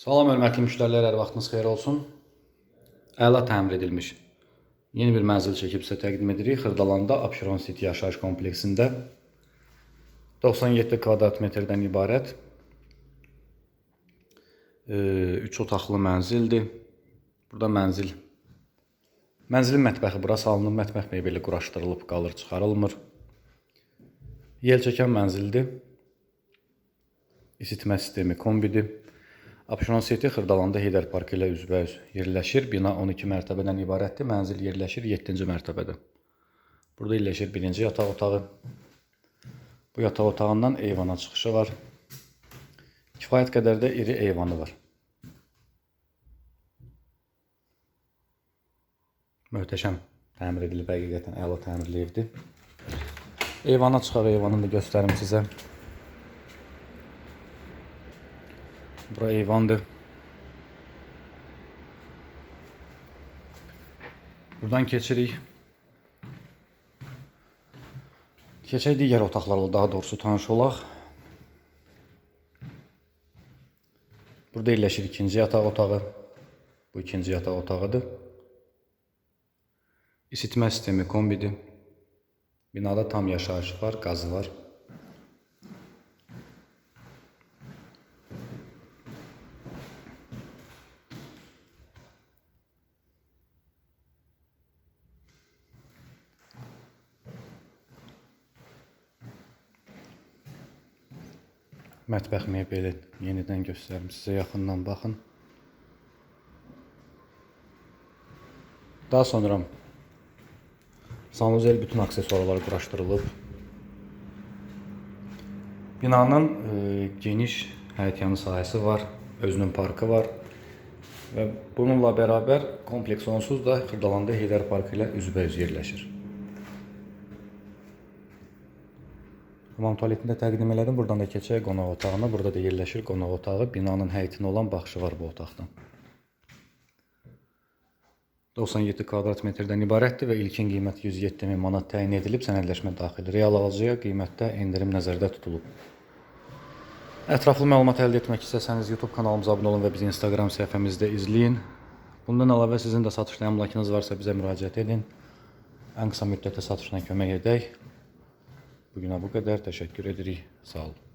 Salam hörmətli müştərilər, hər vaxtınız xeyir olsun. Əla təmir edilmiş yeni bir mənzil çəkib sizə təqdim edirik. Xırdalanda Abşeron City yaşayış kompleksində 97 kvadrat metrdən ibarət 3 otaqlı mənzildir. Burada mənzil Mənzilin mətbəxi bura salınıb, mətbəx mebeli quraşdırılıb, qalır, çıxarılmır. Yel çəkən mənzildir. İsitmə sistemi kombidir. Abşeron City Xırdalanda Heydər Parkı ilə üzbəüz yerləşir. Bina 12 mərtəbədən ibarətdir. Mənzil yerləşir 7-ci mərtəbədə. Burada yerləşir birinci yataq otağı. Bu yataq otağından eyvana çıxışı var. Kifayət qədər də iri eyvanı var. Möhtəşəm təmir edilib, həqiqətən əla təmirli evdir. Eyvana çıxaq, eyvanını da göstərim sizə. Bura eyvandır. Buradan keçirik. Keçək digər otaqlarla daha doğrusu tanış olaq. Burada yerləşir ikinci yataq otağı. Bu ikinci yataq otağıdır. İsitmə sistemi kombidir. Binada tam yaşayış var, qazı var. Mətbəx mebeli yenidən göstərim sizə yaxından baxın. Daha sonra sanuzel bütün aksesuarlar quraşdırılıb. Binanın e, geniş həyətyanı sahəsi var, özünün parkı var və bununla bərabər kompleks onsuz da Xırdalanda Heydər Parkı ilə üzbəüz yerləşir. Hamam tualetini də təqdim elədim. Buradan da keçək qonaq otağına. Burada da yerləşir qonaq otağı. Binanın həyətinə olan baxışı var bu otaqdan. 97 kvadrat metrdən ibarətdir və ilkin qiymət 107 min manat təyin edilib, sənədləşmə daxil. Real alıcıya qiymətdə endirim nəzərdə tutulub. Ətraflı məlumat əldə etmək istəsəniz YouTube kanalımıza abunə olun və bizi Instagram səhifəmizdə izləyin. Bundan əlavə sizin də satışda əmlakınız varsa bizə müraciət edin. Ən qısa müddətdə satışına kömək edək. Bugünə bu qədər. Təşəkkür edirik. Sağ olun.